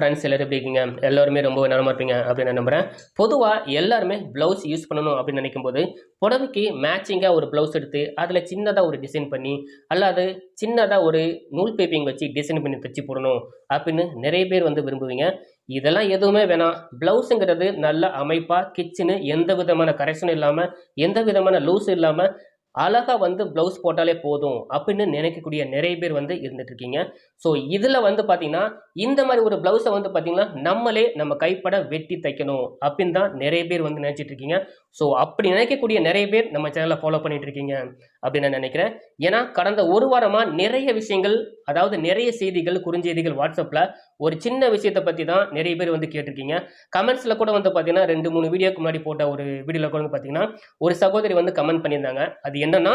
Friends எல்லோரும் எப்படி இருக்கீங்க? எல்லாருமே ரொம்ப நலமாக இருப்பீங்க அப்படின்னு நான் நம்புகிறேன் பொதுவாக எல்லாருமே ப்ளவுஸ் யூஸ் பண்ணணும் அப்படின்னு நினைக்கும் போது புடவைக்கு மேட்சிங்காக ஒரு ப்ளவுஸ் எடுத்து அதில் சின்னதாக ஒரு டிசைன் பண்ணி அல்லாது சின்னதாக ஒரு நூல் பேப்பிங் வச்சு டிசைன் பண்ணி தைச்சி போடணும் அப்படின்னு நிறைய பேர் வந்து விரும்புவீங்க. இதெல்லாம் எதுவுமே வேணாம். ப்ளவுஸுங்கிறது நல்ல அமைப்பாக கிச்சனு எந்த விதமான கரெக்ஷனும் இல்லாமல் எந்த விதமான லூஸ் இல்லாமல் அழகாக வந்து ப்ளவுஸ் போட்டாலே போதும் அப்படின்னு நினைக்கக்கூடிய நிறைய பேர் வந்து இருந்துட்டு இருக்கீங்க ஸோ இதில் வந்து பார்த்தீங்கன்னா இந்த மாதிரி ஒரு ப்ளவுஸை வந்து பார்த்தீங்கன்னா நம்மளே நம்ம கைப்பட வெட்டி தைக்கணும் அப்படின்னு தான் நிறைய பேர் வந்து நினைச்சிட்டு இருக்கீங்க ஸோ அப்படி நினைக்கக்கூடிய நிறைய பேர் நம்ம சேனலை ஃபாலோ பண்ணிட்டு இருக்கீங்க அப்படின்னு நான் நினைக்கிறேன். ஏன்னா கடந்த ஒரு வாரமாக நிறைய விஷயங்கள் அதாவது நிறைய செய்திகள் குறுஞ்செய்திகள் வாட்ஸ்அப்பில் ஒரு சின்ன விஷயத்தை பற்றி தான் நிறைய பேர் வந்து கேட்டிருக்கீங்க. கமெண்ட்ஸில் கூட வந்து பார்த்தீங்கன்னா ரெண்டு மூணு வீடியோக்கு முன்னாடி போட்ட ஒரு வீடியோவில் கூட வந்து பார்த்தீங்கன்னா ஒரு சகோதரி வந்து கமெண்ட் பண்ணியிருந்தாங்க. அது என்னன்னா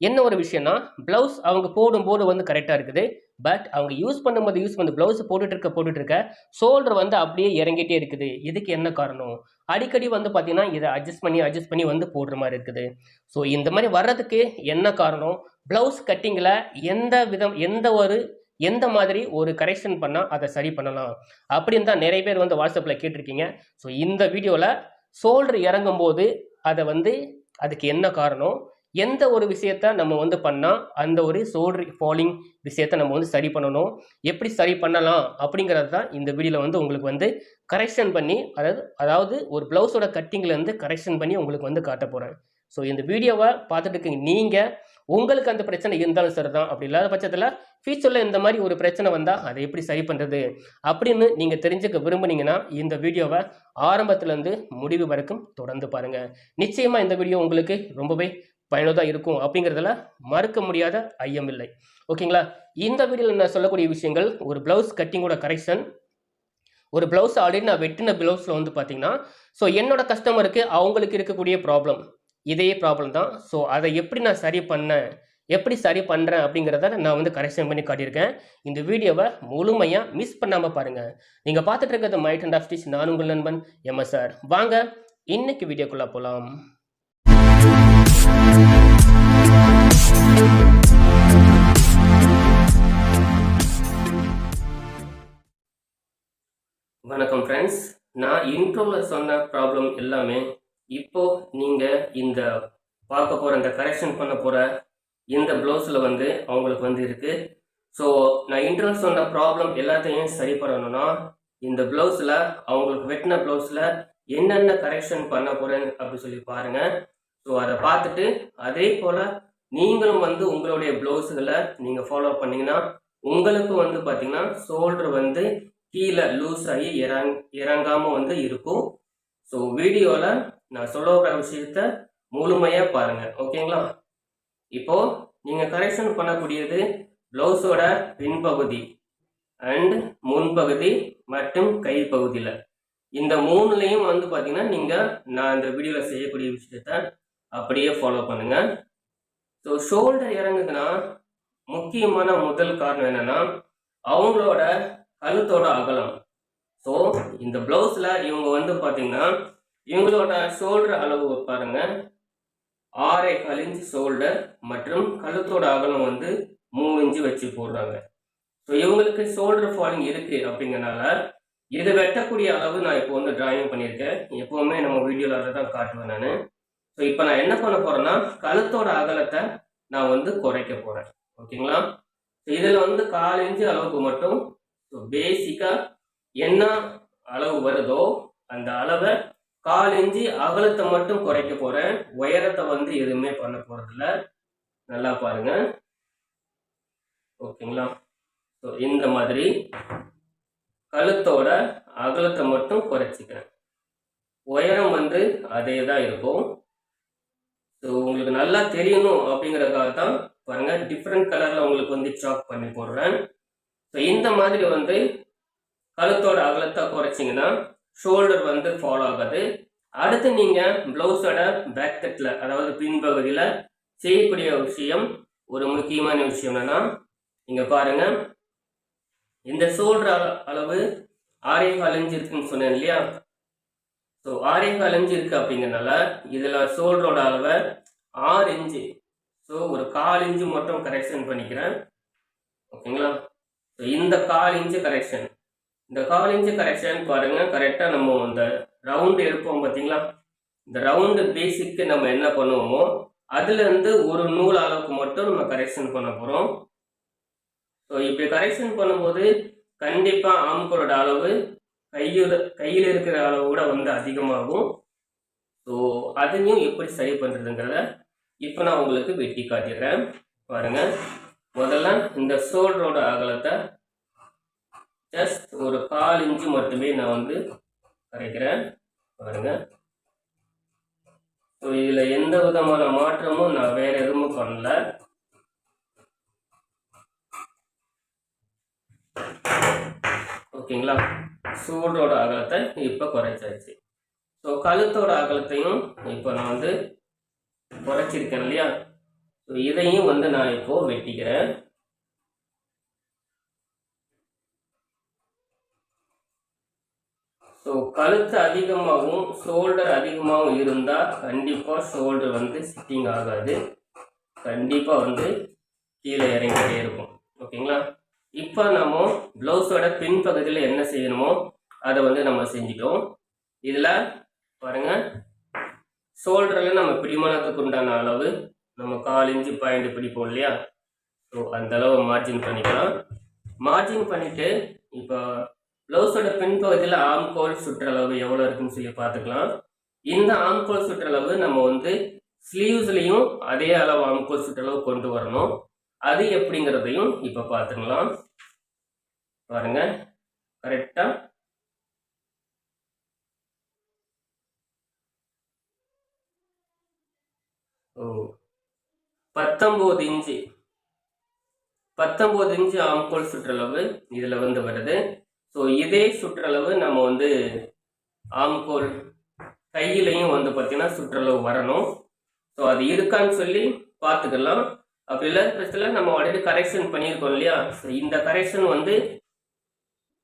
என்ன ஒரு விஷயம்னா ப்ளவுஸ் அவங்க போடும்போது வந்து கரெக்டாக இருக்குது. பட் அவங்க யூஸ் பண்ணும்போது யூஸ் பண்ண ப்ளவுஸ் போட்டுட்டு இருக்க போட்டுட்டு இருக்க ஷோல்டர் வந்து அப்படியே இறங்கிட்டே இருக்குது. இதுக்கு என்ன காரணம்? அடிக்கடி வந்து பார்த்தீங்கன்னா இதை அட்ஜஸ்ட் பண்ணி அட்ஜஸ்ட் பண்ணி வந்து போடுற மாதிரி இருக்குது. ஸோ இந்த மாதிரி வர்றதுக்கு என்ன காரணம்? ப்ளவுஸ் கட்டிங்கில் எந்த விதம் எந்த ஒரு எந்த மாதிரி ஒரு கரெக்ஷன் பண்ணால் அதை சரி பண்ணலாம்? அப்படின்னு தான் நிறைய பேர் வந்து வாட்ஸ்அப்பில் கேட்டிருக்கீங்க. ஸோ இந்த வீடியோவில் ஷோல்டர் இறங்கும் போது அதை வந்து அதுக்கு என்ன காரணம்? எந்த ஒரு விஷயத்த நம்ம வந்து பண்ணால் அந்த ஒரு சோல்டர் ஃபாலிங் விஷயத்த நம்ம வந்து சரி பண்ணணும். எப்படி சரி பண்ணலாம் அப்படிங்கிறது தான் இந்த வீடியோவில் வந்து உங்களுக்கு வந்து கரெக்ஷன் பண்ணி அதாவது அதாவது ஒரு ப்ளவுஸோட கட்டிங்லேருந்து கரெக்ஷன் பண்ணி உங்களுக்கு வந்து காட்ட போகிறேன் ஸோ இந்த வீடியோவை பார்த்துட்டு இருக்கீங்க. நீங்கள் உங்களுக்கு அந்த பிரச்சனை இருந்தாலும் சரி தான் அப்படி இல்லாத பட்சத்தில் ஃபியூச்சரில் இந்த மாதிரி ஒரு பிரச்சனை வந்தால் அதை எப்படி சரி பண்ணுறது அப்படின்னு நீங்கள் தெரிஞ்சுக்க விரும்புனீங்கன்னா இந்த வீடியோவை ஆரம்பத்துலேருந்து முடிவு வரைக்கும் தொடர்ந்து பாருங்கள் நிச்சயமாக இந்த வீடியோ உங்களுக்கு ரொம்பவே பயனுள்ளதாக இருக்கும் அப்படிங்கிறதுல மறுக்க முடியாத ஐயம் இல்லை. ஓகேங்களா? இந்த வீடியோவில் நான் சொல்லக்கூடிய விஷயங்கள் ஒரு ப்ளவுஸ் கட்டிங்கோட கரெக்ஷன் ஒரு ப்ளவுஸ் ஆல்ரெடி நான் வெட்டின ப்ளவுஸில் வந்து பார்த்தீங்கன்னா ஸோ என்னோட கஸ்டமருக்கு அவங்களுக்கு இருக்கக்கூடிய ப்ராப்ளம் இதே ப்ராப்ளம் தான். ஸோ அதை எப்படி நான் சரி பண்ணேன்? எப்படி சரி பண்ணுறேன் அப்படிங்கிறத நான் வந்து கரெக்ஷன் பண்ணி காட்டியிருக்கேன். இந்த வீடியோவை முழுமையாக மிஸ் பண்ணாமல் பாருங்கள் நீங்கள் பார்த்துட்டு இருக்கிறது மைட் அண்ட் ஆஃப் ஸ்டிச் நான் உங்கள் நண்பன் எம்எஸ்ஆர் வாங்க இன்னைக்கு வீடியோக்குள்ளே போகலாம் வணக்கம் ஃப்ரெண்ட்ஸ் நான் இன்ட்ரோவில் சொன்ன ப்ராப்ளம் எல்லாமே இப்போ நீங்கள் இந்த பார்க்க போகிற இந்த கரெக்ஷன் பண்ண போகிற இந்த ப்ளவுஸில் வந்து அவங்களுக்கு வந்து இருக்குது ஸோ நான் இன்ட்ரோவில் சொன்ன ப்ராப்ளம் எல்லாத்தையும் சரி பண்ணணும்னா இந்த ப்ளவுஸில் அவங்களுக்கு வெட்டின ப்ளவுஸில் என்னென்ன கரெக்ஷன் பண்ண போகிறேன்னு அப்படி சொல்லி பாருங்கள் ஸோ அதை பார்த்துட்டு அதே போல் நீங்களும் வந்து உங்களுடைய ப்ளவுஸுகளை நீங்கள் ஃபாலோ பண்ணிங்கன்னா உங்களுக்கு வந்து பார்த்தீங்கன்னா ஷோல்டர் வந்து கீழே லூஸ் ஆகி இறங் இறங்காமல் வந்து இருக்கும். ஸோ வீடியோவில் நான் சொல்ல வர விஷயத்த முழுமையாக பாருங்கள் ஓகேங்களா? இப்போ நீங்கள் கரெக்ஷன் பண்ணக்கூடியது ப்ளவுஸோட பின்பகுதி அண்ட் முன்பகுதி மற்றும் கை பகுதியில் இந்த மூணுலேயும் வந்து பார்த்தீங்கன்னா நீங்கள் நான் இந்த வீடியோவில் செய்யக்கூடிய விஷயத்த அப்படியே ஃபாலோ பண்ணுங்கள் ஸோ ஷோல்டர் இறங்குதுன்னா முக்கியமான முதல் காரணம் என்னென்னா அவங்களோட கழுத்தோட அகலம். ஸோ இந்த ப்ளவுஸில் இவங்க வந்து பார்த்தீங்கன்னா இவங்களோட ஷோல்டர் அளவு பாருங்க. ஆறே கால் இன்ச் ஷோல்டர் மற்றும் கழுத்தோட அகலம் வந்து மூணு இன்ச்சு வச்சு போடுறாங்க. ஸோ இவங்களுக்கு ஷோல்டர் ஃபாலிங் இருக்குது அப்படிங்கறனால இதை வெட்டக்கூடிய அளவு நான் இப்போ வந்து டிராயிங் பண்ணியிருக்கேன். எப்போவுமே நம்ம வீடியோவில் அதை தான் காட்டுவேன் நான். ஸோ இப்போ நான் என்ன பண்ண போகிறேன்னா கழுத்தோட அகலத்தை நான் வந்து குறைக்க போகிறேன் ஓகேங்களா ஸோ இதில் வந்து கால் இன்ச்சு அளவுக்கு மட்டும் ஸோ பேசிக்காக என்ன அளவு வருதோ அந்த அளவை கால் இஞ்சி அகலத்தை மட்டும் குறைக்க போகிறேன் உயரத்தை வந்து எதுவுமே பண்ண போகிறதில்ல நல்லா பாருங்க. ஓகேங்களா? ஸோ இந்த மாதிரி கழுத்தோட அகலத்தை மட்டும் குறைச்சிக்கிறேன். உயரம் வந்து அதே தான் இருக்கும். ஸோ உங்களுக்கு நல்லா தெரியணும் அப்படிங்கிறதுக்காக தான் பாருங்கள் டிஃப்ரெண்ட் கலரில் உங்களுக்கு வந்து சாக் பண்ணி போடுறேன். ஸோ இந்த மாதிரி வந்து கழுத்தோட அகலத்தை குறைச்சிங்கன்னா ஷோல்டர் வந்து ஃபாலோ ஆகாது. அடுத்து நீங்கள் ப்ளவுஸோட பேக் தட்டில் அதாவது பின்பகுதியில் செய்யக்கூடிய விஷயம் ஒரு முக்கியமான விஷயம் என்னென்னா நீங்கள் பாருங்கள் இந்த ஷோல்டர் அளவு ஆரே கால் இருக்குன்னு சொன்னேன் இல்லையா? ஸோ ஆரே கால் இருக்குது இருக்கு அப்படிங்கிறனால இதில் ஷோல்டரோட அளவை ஆறு இன்ச்சு ஸோ ஒரு கால் இன்ச்சு மட்டும் கரெக்ஷன் பண்ணிக்கிறேன். ஓகேங்களா ஸோ இந்த கால் இன்ச்சு கரெக்ஷன் இந்த கால் இன்ச்சு கரெக்ஷன் பாருங்க கரெக்டாக நம்ம இந்த ரவுண்டு எடுப்போம் பார்த்தீங்களா இந்த ரவுண்டு பேசிக்கு நம்ம என்ன பண்ணுவோமோ அதுலேருந்து ஒரு நூல் அளவுக்கு மட்டும் நம்ம கரெக்ஷன் பண்ண போகிறோம் ஸோ இப்படி கரெக்ஷன் பண்ணும்போது கண்டிப்பாக ஆம்கோலோட அளவு கையில் கையில் இருக்கிற அளவு கூட வந்து அதிகமாகும். ஸோ அதையும் எப்படி சரி பண்ணுறதுங்கிறத இப்போ நான் உங்களுக்கு வெட்டி காட்டிடுறேன் பாருங்கள் முதல்ல இந்த ஷோல்டரோட அகலத்தை ஜஸ்ட் ஒரு கால் இன்ச்சு மட்டுமே நான் வந்து குறைக்கிறேன் பாருங்க. ஸோ இதில் எந்த விதமான மாற்றமும் நான் வேற எதுவும் பண்ணல. ஓகேங்களா சூடோட அகலத்தை இப்போ குறைச்சாச்சு. ஸோ கழுத்தோட அகலத்தையும் இப்போ நான் வந்து குறைச்சிருக்கேன் இல்லையா? ஸோ இதையும் வந்து நான் இப்போ வெட்டிக்கிறேன். ஸோ கழுத்து அதிகமாகவும் ஷோல்டர் அதிகமாகவும் இருந்தால் கண்டிப்பாக ஷோல்டர் வந்து சிட்டிங் ஆகாது. கண்டிப்பாக வந்து கீழே இறங்கிட்டே இருக்கும். ஓகேங்களா இப்போ நம்ம ப்ளவுஸோட பின்பகுதியில் என்ன செய்யணுமோ அதை வந்து நம்ம செஞ்சிட்டோம். இதில் பாருங்கள் ஷோல்டரில் நம்ம பிடிமானத்துக்கு உண்டான அளவு நம்ம கால் இன்ச்சு பாயிண்ட் பிடிப்போம் இல்லையா? ஸோ அந்த அளவு மார்ஜின் பண்ணிக்கலாம். மார்ஜின் பண்ணிவிட்டு இப்போ ப்ளவுஸோட பின்பகுதியில் ஆம்கோல் சுற்றளவு எவ்வளோ இருக்குன்னு சொல்லி பார்த்துக்கலாம். இந்த ஆம்கோல் சுற்றளவு நம்ம வந்து ஸ்லீவ்ஸ்லேயும் அதே அளவு ஆம்கோல் சுற்றளவு கொண்டு வரணும். அது எப்படிங்கிறதையும் இப்போ பார்த்துக்கலாம். பாருங்க. கரெக்டாக ஓ பத்தொம்போது இன்ச்சு. பத்தொம்போது இன்ச்சு ஆம்கோல் சுற்றளவு இதில் வந்து வருது. ஸோ இதே சுற்றளவு நம்ம வந்து ஆம்கோல் கையிலையும் வந்து பார்த்தீங்கன்னா சுற்றளவு வரணும். ஸோ அது இருக்கான்னு சொல்லி பார்த்துக்கலாம் அப்படி இல்லாத பட்சத்தில் நம்ம ஆல்ரெடி கரெக்ஷன் பண்ணியிருக்கோம் இல்லையா? ஸோ இந்த கரெக்ஷன் வந்து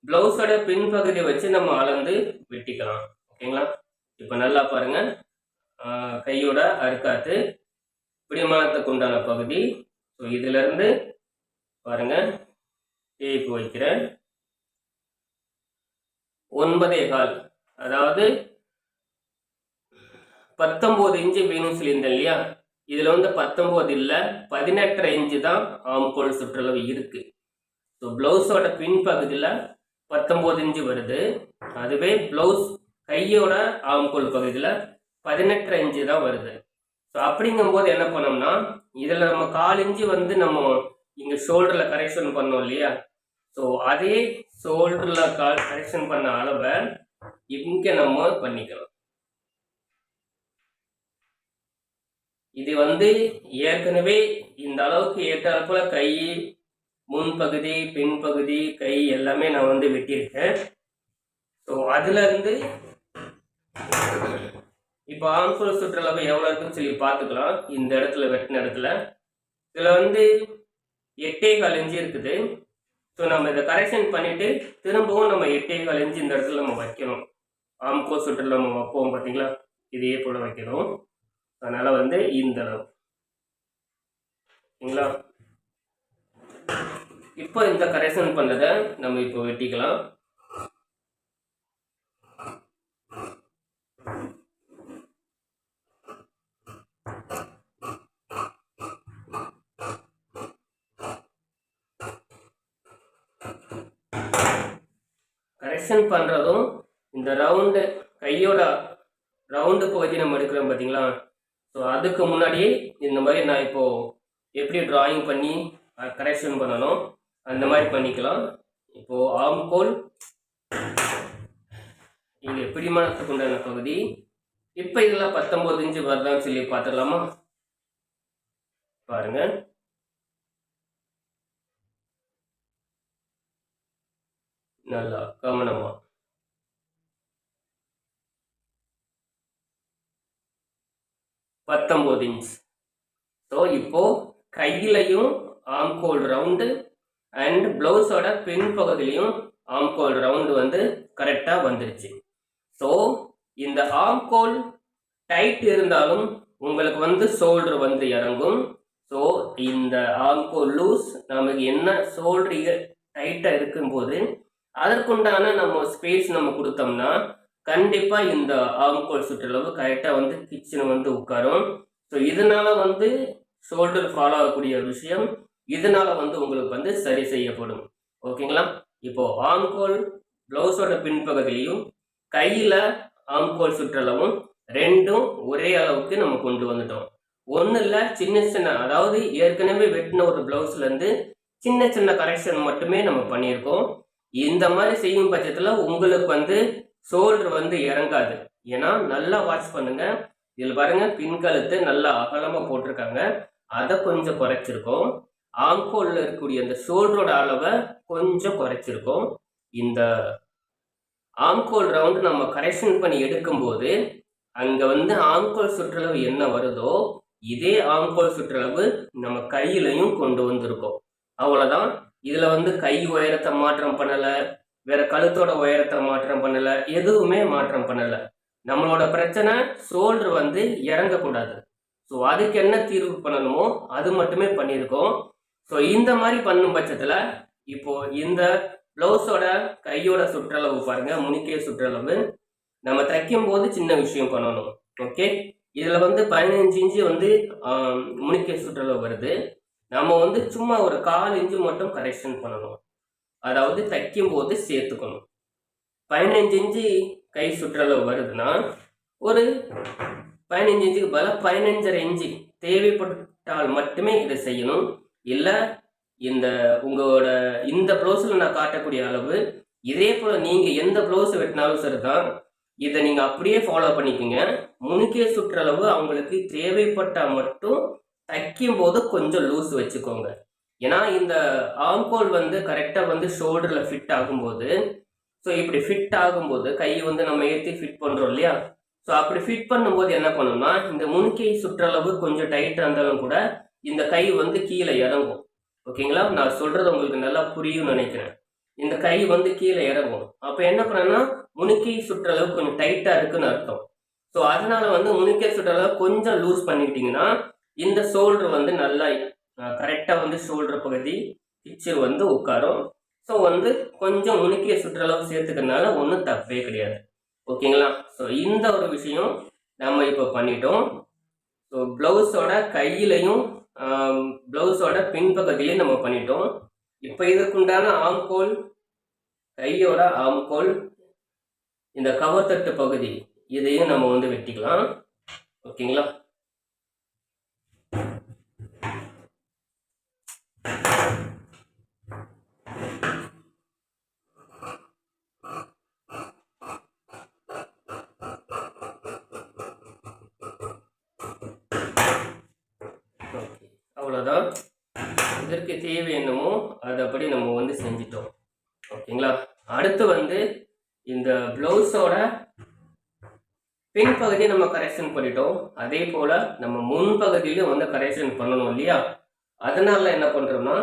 ப்ளவுஸோட பின்பகுதி வச்சு நம்ம அளந்து வெட்டிக்கலாம். ஓகேங்களா இப்போ நல்லா பாருங்கள் கையோட அறுக்காத்து பிடிமானத்துக்கு உண்டான பகுதி. ஸோ இதிலிருந்து பாருங்க. தேய்ப்பு வைக்கிறேன் ஒன்பதே கால். அதாவது பத்தொம்போது இன்ச்சு வேணும் சொல்லியிருந்தேன் இல்லையா? இதில் வந்து பத்தொம்போது இல்லை பதினெட்டரை இன்ச்சு தான் ஆம்கோல் சுற்றளவு இருக்கு. ஸோ ப்ளவுஸோட பின்பகுதியில் பத்தொம்போது இன்ச்சு வருது. அதுவே ப்ளவுஸ் கையோட ஆம்கோல் பகுதியில் பதினெட்டரை இன்ச்சு தான் வருது. ஸோ அப்படிங்கும்போது என்ன பண்ணோம்னா இதில் நம்ம கால் வந்து நம்ம இங்கே ஷோல்டரில் கரெக்ஷன் பண்ணோம் இல்லையா? ஸோ அதே ஷோல்டரில் கால் கரெக்ஷன் பண்ண அளவை இங்கே நம்ம பண்ணிக்கலாம். இது வந்து ஏற்கனவே இந்த அளவுக்கு ஏற்றாற்போல் கை முன்பகுதி பின்பகுதி கை எல்லாமே நான் வந்து வெட்டியிருக்கேன். ஸோ அதுலேருந்து இப்போ ஆம்சோல் சுற்றளவு எவ்வளோ இருக்குன்னு சொல்லி பார்த்துக்கலாம். இந்த இடத்துல வெட்டின இடத்துல. இதில் வந்து எட்டே கால் இஞ்சி இருக்குது. ஸோ நம்ம இதை கரெக்ஷன் பண்ணிட்டு திரும்பவும் நம்ம எட்டே கால் இஞ்சி இந்த இடத்துல நம்ம வைக்கணும். ஆம்கோ சுற்றில் நம்ம வைப்போம் பார்த்தீங்களா? இதையே போல வைக்கணும். அதனால வந்து இந்த அளவு சரிங்களா? இப்போ இந்த கரெக்ஷன் பண்ணதை நம்ம இப்போ வெட்டிக்கலாம். கரெக்ஷன் பண்ணுறதும் இந்த ரவுண்டு கையோட ரவுண்டு பகுதி நம்ம எடுக்கிறோம் பார்த்தீங்களா ஸோ அதுக்கு முன்னாடியே இந்த மாதிரி நான் இப்போது எப்படி ட்ராயிங் பண்ணி கரெக்ஷன் பண்ணணும் அந்த மாதிரி பண்ணிக்கலாம். இப்போது ஆம்கோல் இங்கே பிடிமானத்துக்கு உண்டான பகுதி. இப்போ இதெல்லாம் பத்தொம்போது இன்ச்சு வருதான்னு சொல்லி பார்த்துடலாமா? பாருங்கள் நல்லா கவனமா பத்தொம்போது இன்ச் ஸோ இப்போ கையிலையும் ஆம்கோல் ரவுண்டு அண்ட் ப்ளவுஸோட பின் பகுதியிலையும் ஆம்கோல் ரவுண்டு வந்து கரெக்டாக வந்துருச்சு. ஸோ இந்த ஆம்கோல் டைட் இருந்தாலும் உங்களுக்கு வந்து ஷோல்டர் வந்து இறங்கும். ஸோ இந்த ஆம்கோல் லூஸ் நமக்கு என்ன ஷோல்டர் டைட்டாக இருக்கும்போது அதற்குண்டான நம்ம ஸ்பேஸ் நம்ம கொடுத்தோம்னா கண்டிப்பாக இந்த ஆம்கோல் சுற்றளவு கரெக்டாக வந்து கிச்சன் வந்து உட்காரும். ஸோ இதனால வந்து ஷோல்டர் ஃபாலோ ஆகக்கூடிய விஷயம். இதனால வந்து உங்களுக்கு வந்து சரி செய்யப்படும். ஓகேங்களா இப்போ ஆம்கோல் ப்ளவுஸோட பின்பகுதியிலையும் கையில் ஆம்கோல் சுற்றளவும் ரெண்டும் ஒரே அளவுக்கு நம்ம கொண்டு வந்துட்டோம். ஒன்றும் இல்லை சின்ன சின்ன அதாவது ஏற்கனவே வெட்டின ஒரு ப்ளவுஸ்லேருந்து சின்ன சின்ன கரெக்ஷன் மட்டுமே நம்ம பண்ணியிருக்கோம். இந்த மாதிரி செய்யும் பட்சத்தில் உங்களுக்கு வந்து ஷோல்டர் வந்து இறங்காது. ஏன்னா நல்லா வாட்ச் பண்ணுங்க. இதில் பாருங்க பின்கழுத்து நல்லா அகலமாக போட்டிருக்காங்க. அதை கொஞ்சம் குறைச்சிருக்கோம். ஆங்கோலில் இருக்கக்கூடிய அந்த ஷோல்டரோட அளவை கொஞ்சம் குறைச்சிருக்கோம். இந்த ஆங்கோல் ரவுண்டு நம்ம கரெக்ஷன் பண்ணி எடுக்கும்போது அங்கே வந்து ஆங்கோல் சுற்றளவு என்ன வருதோ இதே ஆங்கோல் சுற்றளவு நம்ம கையிலையும் கொண்டு வந்திருக்கோம். அவ்வளோதான் இதில் வந்து கை உயரத்தை மாற்றம் பண்ணலை வேற கழுத்தோட உயரத்தை மாற்றம் பண்ணலை எதுவுமே மாற்றம் பண்ணலை. நம்மளோட பிரச்சனை ஷோல்டர் வந்து இறங்கக்கூடாது. ஸோ அதுக்கு என்ன தீர்வு பண்ணணுமோ அது மட்டுமே பண்ணியிருக்கோம். ஸோ இந்த மாதிரி பண்ணும் பட்சத்தில் இப்போ இந்த ப்ளவுஸோட கையோட சுற்றளவு பாருங்க முனிக்கை சுற்றளவு. நம்ம தைக்கும் போது சின்ன விஷயம் பண்ணணும் ஓகே இதில் வந்து பதினஞ்சு இன்ச்சு வந்து முனிக்கை சுற்றளவு வருது. நம்ம வந்து சும்மா ஒரு கால் இன்ச்சு மட்டும் கரெக்ஷன் பண்ணணும். அதாவது தைக்கும் போது சேர்த்துக்கணும். பதினஞ்சு இன்ச்சு கை சுற்றளவு வருதுன்னா ஒரு பதினஞ்சு இன்ச்சுக்கு பதிலாக பதினஞ்சரை இன்ச்சு தேவைப்பட்டால் மட்டுமே இதை செய்யணும். இல்லை இந்த உங்களோட இந்த ப்ளவுஸில் நான் காட்டக்கூடிய அளவு இதே போல் நீங்கள் எந்த ப்ளவுஸ் வெட்டினாலும் சரி தான் இதை நீங்கள் அப்படியே ஃபாலோ பண்ணிக்கோங்க. முனுக்கே சுற்றளவு அவங்களுக்கு தேவைப்பட்டால் மட்டும் தைக்கும் போது கொஞ்சம் லூஸ் வச்சுக்கோங்க. ஏன்னா இந்த ஆம்கோல் வந்து கரெக்டாக வந்து ஷோல்டரில் ஃபிட் ஆகும்போது ஸோ இப்படி ஃபிட் ஆகும்போது கை வந்து நம்ம ஏற்றி ஃபிட் பண்ணுறோம் இல்லையா? ஸோ அப்படி ஃபிட் பண்ணும்போது என்ன பண்ணணும்னா இந்த முன்கை சுற்றளவு கொஞ்சம் டைட்டாக இருந்தாலும் கூட இந்த கை வந்து கீழே இறங்கும். ஓகேங்களா நான் சொல்கிறது உங்களுக்கு நல்லா புரியும்னு நினைக்கிறேன். இந்த கை வந்து கீழே இறங்கும். அப்போ என்ன பண்ணனா முனுக்கை சுற்றளவு கொஞ்சம் டைட்டாக இருக்குன்னு அர்த்தம். ஸோ அதனால வந்து முனுக்கை சுற்றளவு கொஞ்சம் லூஸ் பண்ணிக்கிட்டிங்கன்னா இந்த ஷோல்டர் வந்து நல்லா கரெக்டாக வந்து ஷோல்டர் பகுதி பிச்சு வந்து உட்காரும். ஸோ வந்து கொஞ்சம் முனுக்கிய சுற்றளவு சேர்த்துக்கிறதுனால ஒன்றும் தப்பே கிடையாது. ஓகேங்களா? ஸோ இந்த ஒரு விஷயம் நம்ம இப்போ பண்ணிட்டோம். ஸோ ப்ளவுஸோட கையிலையும் ப்ளவுஸோட பின்பகுதியிலையும் நம்ம பண்ணிட்டோம். இப்போ இதுக்குண்டான ஆம்கோல் கையோட ஆம்கோல் இந்த கவர் தட்டு பகுதி இதையும் நம்ம வந்து வெட்டிக்கலாம். ஓகேங்களா ஓகே அவ்வளோதான் எதற்கு தேவை என்னமோ அதப்படி நம்ம வந்து செஞ்சிட்டோம். ஓகேங்களா? அடுத்து வந்து இந்த ப்ளவுஸோட பின்பகுதியை நம்ம கரெக்ஷன் பண்ணிட்டோம். அதே போல் நம்ம முன்பகுதியிலும் வந்து கரெக்ஷன் பண்ணணும் இல்லையா? அதனால என்ன பண்ணுறோம்னா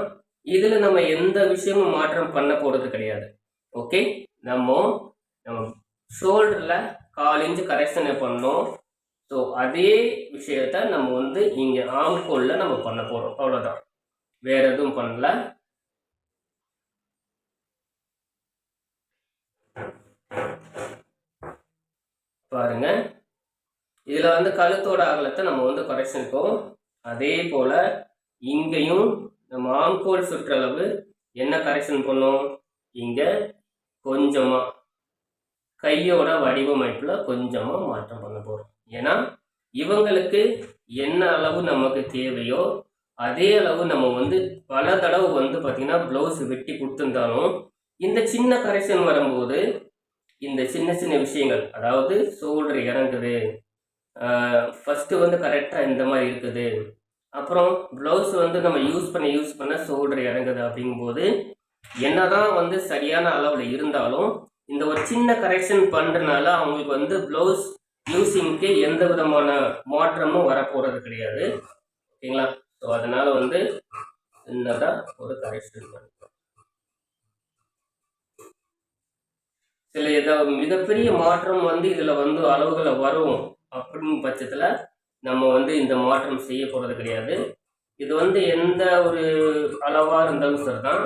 இதில் நம்ம எந்த விஷயமும் மாற்றம் பண்ண போகிறது கிடையாது. ஓகே? நம்ம நம்ம ஷோல்டரில் கால் இன்ச்சு கரெக்ஷனை பண்ணோம். ஸோ அதே விஷயத்த நம்ம வந்து இங்கே ஆம்கோலில் நம்ம பண்ண போகிறோம் அவ்வளோதான் வேற எதுவும் பண்ணல. பாருங்க. இதில் வந்து கழுத்தோட அகலத்தை நம்ம வந்து குறைச்சிருக்கோம் அதே போல் இங்கேயும் நம்ம ஆம்கோல் சுற்றளவு என்ன கரெக்ஷன் பண்ணோம்? இங்கே கொஞ்சமாக கையோட வடிவமைப்பில் கொஞ்சமாக மாற்றம் பண்ண போகிறோம் ஏன்னா இவங்களுக்கு என்ன அளவு நமக்கு தேவையோ அதே அளவு நம்ம வந்து பல தடவை வந்து பார்த்திங்கன்னா ப்ளவுஸ் வெட்டி கொடுத்துருந்தாலும் இந்த சின்ன கரெக்ஷன் வரும்போது இந்த சின்ன சின்ன விஷயங்கள் அதாவது ஷோல்டர் இறங்குது ஃபஸ்ட்டு வந்து கரெக்டாக இந்த மாதிரி இருக்குது. அப்புறம் ப்ளவுஸ் வந்து நம்ம யூஸ் பண்ண யூஸ் பண்ண ஷோல்டர் இறங்குது அப்படிங்கும்போது என்னதான் வந்து சரியான அளவில் இருந்தாலும் இந்த ஒரு சின்ன கரெக்ஷன் பண்ணுறனால அவங்களுக்கு வந்து ப்ளவுஸ் யூஸிங்க்கு எந்த விதமான மாற்றமும் வரப்போகிறது கிடையாது. ஓகேங்களா? ஸோ அதனால வந்து சின்னதாக ஒரு கரெக்ஷன் பண்ணுறோம் சில இதை மிகப்பெரிய மாற்றம் வந்து இதில் வந்து அளவுகளை வரும் அப்படின்னு பட்சத்தில் நம்ம வந்து இந்த மாற்றம் செய்ய போகிறது கிடையாது. இது வந்து எந்த ஒரு அளவாக இருந்தாலும் சரி தான்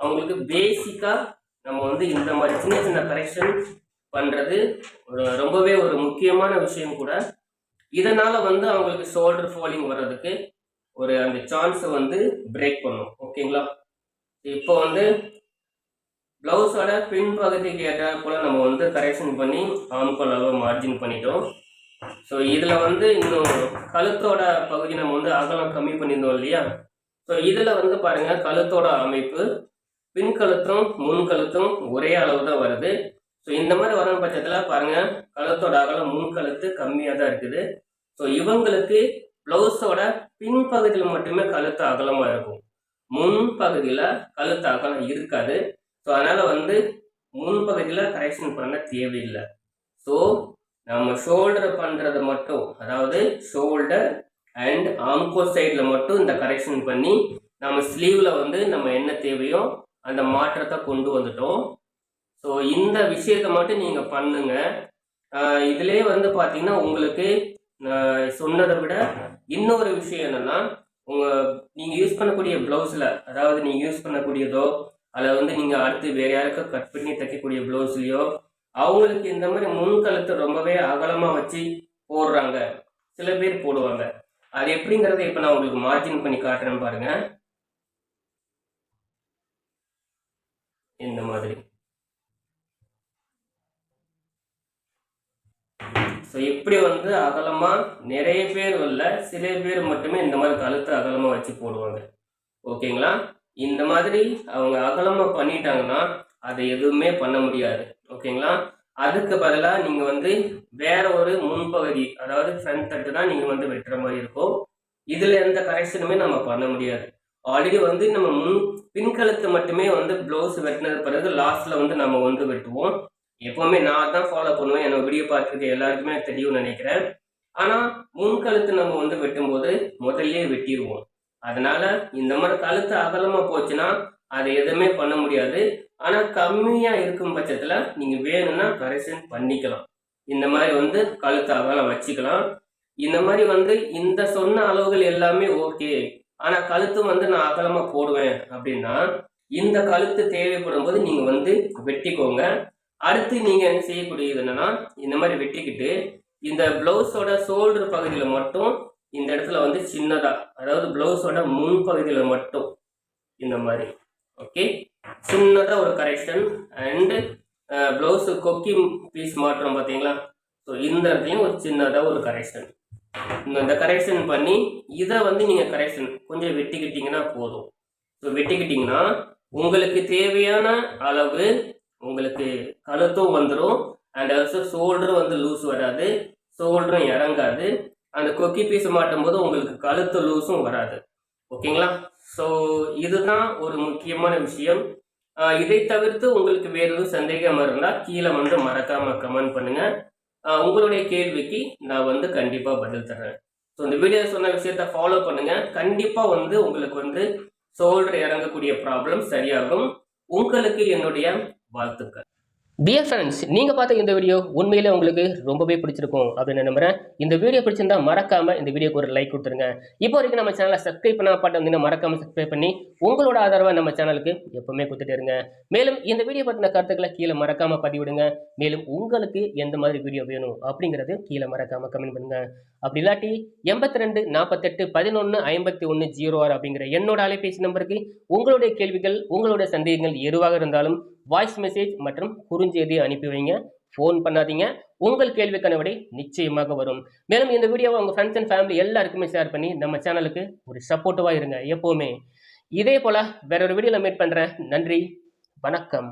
அவங்களுக்கு பேசிக்காக நம்ம வந்து இந்த மாதிரி சின்ன சின்ன கரெக்ஷன் பண்ணுறது ஒரு ரொம்பவே ஒரு முக்கியமான விஷயம் கூட. இதனால் வந்து அவங்களுக்கு ஷோல்டர் ஃபாலிங் வர்றதுக்கு ஒரு அந்த சான்ஸை வந்து பிரேக் பண்ணும். ஓகேங்களா இப்போ வந்து ப்ளவுஸோட பின் பகுதிக்கு ஏற்ற போல் நம்ம வந்து கரெக்ஷன் பண்ணி ஆம்கோல் அளவு மார்ஜின் பண்ணிட்டோம். ஸோ இதில் வந்து இன்னும் கழுத்தோட பகுதி நம்ம வந்து அகலம் கம்மி பண்ணியிருந்தோம் இல்லையா? ஸோ இதில் வந்து பாருங்கள் கழுத்தோட அமைப்பு பின் கழுத்தும் முன் கழுத்தும் ஒரே அளவு தான் வருது. ஸோ இந்த மாதிரி வரும் பட்சத்தில் பாருங்கள் கழுத்தோட அகலம் முன் கழுத்து கம்மியாக தான் இருக்குது. ஸோ இவங்களுக்கு ப்ளவுஸோட பின்பகுதியில் மட்டுமே கழுத்து அகலமாக இருக்கும். முன்பகுதியில் கழுத்து அகலம் இருக்காது. ஸோ அதனால் வந்து முன்பகுதியில் கரெக்ஷன் பண்ண தேவையில்லை. ஸோ நம்ம ஷோல்டர் பண்ணுறது மட்டும் அதாவது ஷோல்டர் அண்ட் ஆம்கோ சைடில் மட்டும் இந்த கரெக்ஷன் பண்ணி நம்ம ஸ்லீவில் வந்து நம்ம என்ன தேவையோ அந்த மாற்றத்தை கொண்டு வந்துட்டோம். ஸோ இந்த விஷயத்தை மட்டும் நீங்கள் பண்ணுங்கள் இதிலே வந்து பார்த்தீங்கன்னா உங்களுக்கு சொன்னதை விட இன்னொரு விஷயம் என்னன்னா உங்கள் நீங்கள் யூஸ் பண்ணக்கூடிய ப்ளவுஸில் அதாவது நீங்கள் யூஸ் பண்ணக்கூடியதோ அதில் வந்து நீங்கள் அடுத்து வேறு யாருக்கும் கட் பண்ணி தைக்கக்கூடிய ப்ளவுஸ்லையோ அவங்களுக்கு இந்த மாதிரி முன்கழுத்தை ரொம்பவே அகலமாக வச்சு போடுறாங்க. சில பேர் போடுவாங்க. அது எப்படிங்கிறத இப்போ நான் உங்களுக்கு மார்ஜின் பண்ணி காட்டுறேன் பாருங்க. இந்த மாதிரி. ஸோ இப்படி வந்து அகலமாக நிறைய பேர் இல்லை சில பேர் மட்டுமே இந்த மாதிரி கழுத்து அகலமாக வச்சு போடுவாங்க. ஓகேங்களா? இந்த மாதிரி அவங்க அகலமாக பண்ணிட்டாங்கன்னா அதை எதுவுமே பண்ண முடியாது. ஓகேங்களா? அதுக்கு பதிலாக நீங்கள் வந்து வேற ஒரு முன்பகுதி அதாவது ஃப்ரண்ட் தட்டு தான் நீங்கள் வந்து வெட்டுற மாதிரி இருக்கும். இதில் எந்த கரெக்ஷனுமே நம்ம பண்ண முடியாது. ஆல்ரெடி வந்து நம்ம முன் பின்கழுத்து மட்டுமே வந்து ப்ளவுஸ் வெட்டினது பிறகு லாஸ்ட்டில் வந்து நம்ம வந்து வெட்டுவோம். எப்போவுமே நான் தான் ஃபாலோ பண்ணுவேன். என்னோட வீடியோ பார்த்துருக்க எல்லாருக்குமே தெரியும்னு நினைக்கிறேன். ஆனால் முன்கழுத்து நம்ம வந்து வெட்டும்போது முதல்ல வெட்டிடுவோம். அதனால இந்த மாதிரி கழுத்து அகலமாக போச்சுன்னா அதை எதுவுமே பண்ண முடியாது. ஆனால் கம்மியாக இருக்கும் பட்சத்தில் நீங்கள் வேணும்னா கரெக்ஷன் பண்ணிக்கலாம். இந்த மாதிரி வந்து கழுத்து அகலம் வச்சுக்கலாம். இந்த மாதிரி வந்து இந்த சொன்ன அளவுகள் எல்லாமே ஓகே ஆனால் கழுத்து வந்து நான் அகலமாக போடுவேன் அப்படின்னா இந்த கழுத்து தேவைப்படும் போது நீங்கள் வந்து வெட்டிக்கோங்க. அடுத்து நீங்கள் என்ன செய்யக்கூடியது என்னென்னா இந்த மாதிரி வெட்டிக்கிட்டு இந்த ப்ளவுஸோட ஷோல்டர் பகுதியில் மட்டும் இந்த இடத்துல வந்து சின்னதாக அதாவது ப்ளவுஸோட முன் பகுதியில் மட்டும் இந்த மாதிரி. ஓகே சின்னதாக ஒரு கரெக்ஷன் அண்டு ப்ளவுஸு கொக்கி பீஸ் மாற்றம் பார்த்தீங்களா? ஸோ இந்த இடத்துலையும் ஒரு சின்னதாக ஒரு கரெக்ஷன் இந்த கரெக்ஷன் பண்ணி இதை வந்து நீங்கள் கரெக்ஷன் கொஞ்சம் வெட்டிக்கிட்டிங்கன்னா போதும். ஸோ வெட்டிக்கிட்டிங்கன்னா உங்களுக்கு தேவையான அளவு உங்களுக்கு கழுத்தும் வந்துடும் அண்ட் ஆல்சோ ஷோல்டரும் வந்து லூஸ் வராது. ஷோல்டரும் இறங்காது. அந்த கொக்கி பீஸ் மாட்டும் போது உங்களுக்கு கழுத்து லூஸும் வராது. ஓகேங்களா ஸோ இதுதான் ஒரு முக்கியமான விஷயம். இதை தவிர்த்து உங்களுக்கு வேறு எதுவும் சந்தேகம் இருந்தால் கீழே வந்து மறக்காமல் கமெண்ட் பண்ணுங்கள் உங்களுடைய கேள்விக்கு நான் வந்து கண்டிப்பாக பதில் தர்றேன். ஸோ இந்த வீடியோ சொன்ன விஷயத்த ஃபாலோ பண்ணுங்கள் கண்டிப்பாக வந்து உங்களுக்கு வந்து ஷோல்டர் இறங்கக்கூடிய ப்ராப்ளம் சரியாகும். உங்களுக்கு என்னுடைய வாழ்த்துக்கள். டியர் ஃப்ரெண்ட்ஸ் நீங்கள் பார்த்த இந்த வீடியோ உண்மையிலே உங்களுக்கு ரொம்பவே பிடிச்சிருக்கும் அப்படின்னு நம்புறேன். இந்த வீடியோ பிடிச்சிருந்தா மறக்காம இந்த வீடியோக்கு ஒரு லைக் கொடுத்துருங்க. இப்போ வரைக்கும் நம்ம சேனலை சப்ஸ்கிரைப் பண்ண பாட்டு வந்து மறக்காம சப்ஸ்கிரைப் பண்ணி உங்களோட ஆதரவை நம்ம சேனலுக்கு எப்பவுமே கொடுத்துட்டே இருங்க. மேலும் இந்த வீடியோ பற்றின கருத்துக்களை கீழே மறக்காம பதிவிடுங்க. மேலும் உங்களுக்கு எந்த மாதிரி வீடியோ வேணும் அப்படிங்கிறது கீழே மறக்காம கமெண்ட் பண்ணுங்க. அப்படி இல்லாட்டி எண்பத்தி ரெண்டு நாற்பத்தெட்டு பதினொன்று ஐம்பத்தி ஒன்று ஜீரோ ஆறு அப்படிங்கிற என்னோட அலைபேசி நம்பருக்கு உங்களுடைய கேள்விகள் உங்களுடைய சந்தேகங்கள் எதுவாக இருந்தாலும் வாய்ஸ் மெசேஜ் மற்றும் குறுஞ்செய்தி அனுப்பி வைங்க. ஃபோன் பண்ணாதீங்க. உங்கள் கேள்விக்கான விடை நிச்சயமாக வரும். மேலும் இந்த வீடியோவை உங்கள் ஃப்ரெண்ட்ஸ் அண்ட் ஃபேமிலி எல்லாருக்குமே ஷேர் பண்ணி நம்ம சேனலுக்கு ஒரு சப்போர்ட்டிவாக இருங்க எப்போவுமே. இதே போல் வேற ஒரு வீடியோவில் மீட் பண்ணுறேன் நன்றி. வணக்கம்.